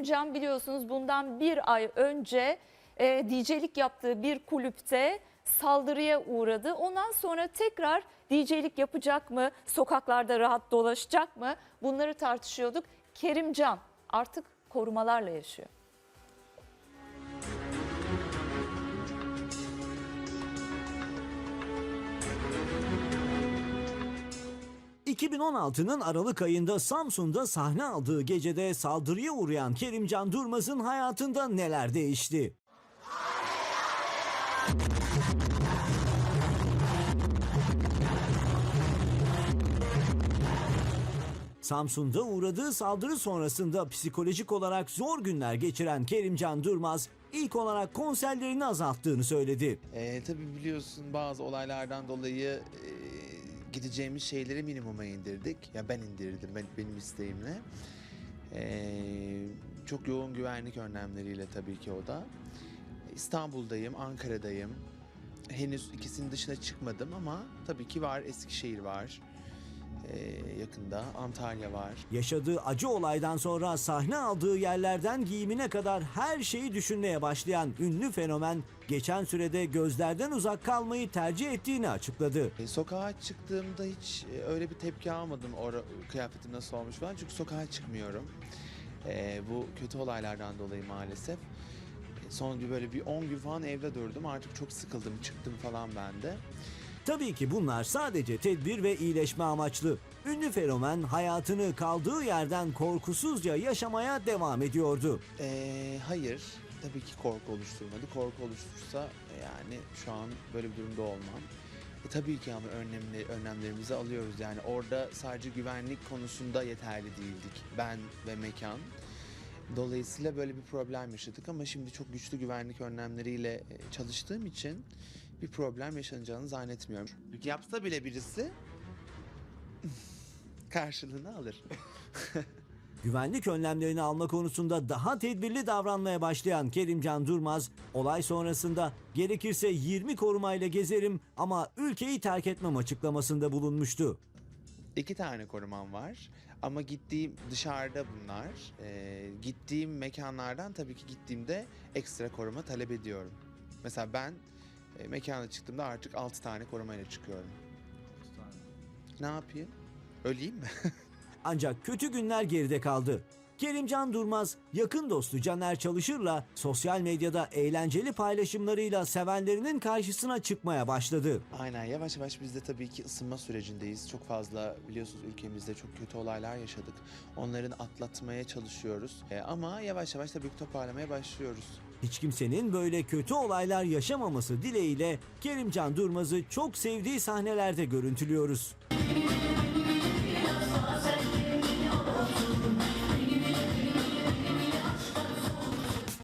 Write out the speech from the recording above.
Kerimcan biliyorsunuz bundan bir ay önce e, DJ'lik yaptığı bir kulüpte saldırıya uğradı. Ondan sonra tekrar DJ'lik yapacak mı? Sokaklarda rahat dolaşacak mı? Bunları tartışıyorduk. Kerimcan artık korumalarla yaşıyor. ...2016'nın Aralık ayında Samsun'da sahne aldığı gecede saldırıya uğrayan Kerimcan Durmaz'ın hayatında neler değişti? Samsun'da uğradığı saldırı sonrasında psikolojik olarak zor günler geçiren Kerimcan Durmaz ilk olarak konserlerini azalttığını söyledi. Ee, tabii biliyorsun bazı olaylardan dolayı e, gideceğimiz şeyleri minimuma indirdik. Ya ben indirdim ben, benim isteğimle. Ee, çok yoğun güvenlik önlemleriyle tabii ki o da. İstanbul'dayım, Ankara'dayım. Henüz ikisinin dışına çıkmadım ama tabii ki var Eskişehir var. Ee, yakında Antalya var. Yaşadığı acı olaydan sonra sahne aldığı yerlerden giyimine kadar her şeyi düşünmeye başlayan ünlü fenomen geçen sürede gözlerden uzak kalmayı tercih ettiğini açıkladı. E, sokağa çıktığımda hiç e, öyle bir tepki almadım o kıyafetim nasıl olmuş falan çünkü sokağa çıkmıyorum. E, bu kötü olaylardan dolayı maalesef. E, son bir böyle bir 10 gün falan evde durdum artık çok sıkıldım çıktım falan ben de. Tabii ki bunlar sadece tedbir ve iyileşme amaçlı. Ünlü fenomen hayatını kaldığı yerden korkusuzca yaşamaya devam ediyordu. E, hayır tabii ki korku oluşturmadı. Korku oluştursa e, yani şu an böyle bir durumda olmam. E, tabii ki ama önlemli, önlemlerimizi alıyoruz. Yani orada sadece güvenlik konusunda yeterli değildik. Ben ve mekan. Dolayısıyla böyle bir problem yaşadık ama şimdi çok güçlü güvenlik önlemleriyle e, çalıştığım için bir problem yaşanacağını zannetmiyorum. Yapsa bile birisi karşılığını alır. Güvenlik önlemlerini alma konusunda daha tedbirli davranmaya başlayan Kerimcan Durmaz, olay sonrasında gerekirse 20 korumayla gezerim ama ülkeyi terk etmem açıklamasında bulunmuştu. İki tane korumam var ama gittiğim dışarıda bunlar. Ee, gittiğim mekanlardan tabii ki gittiğimde ekstra koruma talep ediyorum. Mesela ben e, mekana çıktığımda artık 6 tane korumayla çıkıyorum. Ne yapayım? Öleyim mi? Ancak kötü günler geride kaldı. Kerimcan Durmaz, yakın dostu Caner Çalışır'la sosyal medyada eğlenceli paylaşımlarıyla sevenlerinin karşısına çıkmaya başladı. Aynen yavaş yavaş biz de tabii ki ısınma sürecindeyiz. Çok fazla biliyorsunuz ülkemizde çok kötü olaylar yaşadık. Onların atlatmaya çalışıyoruz. E, ama yavaş yavaş tabii ki toparlamaya başlıyoruz. Hiç kimsenin böyle kötü olaylar yaşamaması dileğiyle Kerimcan Durmaz'ı çok sevdiği sahnelerde görüntülüyoruz.